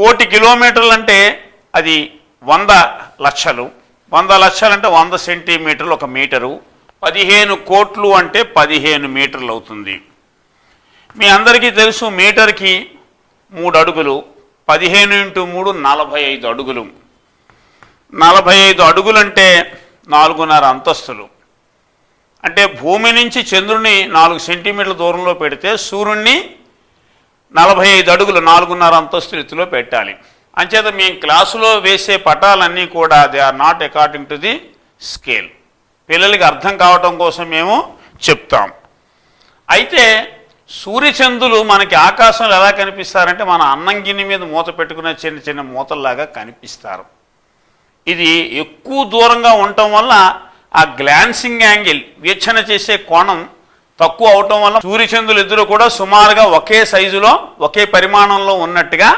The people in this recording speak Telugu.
కోటి కిలోమీటర్లు అంటే అది వంద లక్షలు. వంద లక్షలు అంటే వంద సెంటీమీటర్లు ఒక మీటరు. పదిహేను కోట్లు అంటే పదిహేను మీటర్లు అవుతుంది. మీ అందరికీ తెలుసు మీటర్కి మూడు అడుగులు. పదిహేను ఇంటూ మూడు నలభై ఐదు అడుగులు. నలభై ఐదు అడుగులంటే నాలుగున్నర అంతస్తులు. అంటే భూమి నుంచి చంద్రుని నాలుగు సెంటీమీటర్ల దూరంలో పెడితే సూర్యుడిని నలభై ఐదు అడుగులు నాలుగున్నర అంతస్తుల ఎత్తులో పెట్టాలి. అంచేత మేము క్లాసులో వేసే పటాలన్నీ కూడా they are not according to the scale. పిల్లలకి అర్థం కావటం కోసం మేము చెప్తాం. అయితే సూర్యచంద్రులు మనకి ఆకాశంలో ఎలా కనిపిస్తారంటే మన అన్నం గిన్నె మీద మూత పెట్టుకునే చిన్న చిన్న మూతల్లాగా కనిపిస్తారు. ఇది ఎక్కువ దూరంగా ఉండటం వల్ల ఆ గ్లాన్సింగ్ యాంగిల్ వీక్షణ చేసే కోణం తక్కువ అవటం వల్ల సూర్యచంద్రులు ఇద్దరు కూడా సుమారుగా ఒకే సైజులో ఒకే పరిమాణంలో ఉన్నట్టుగా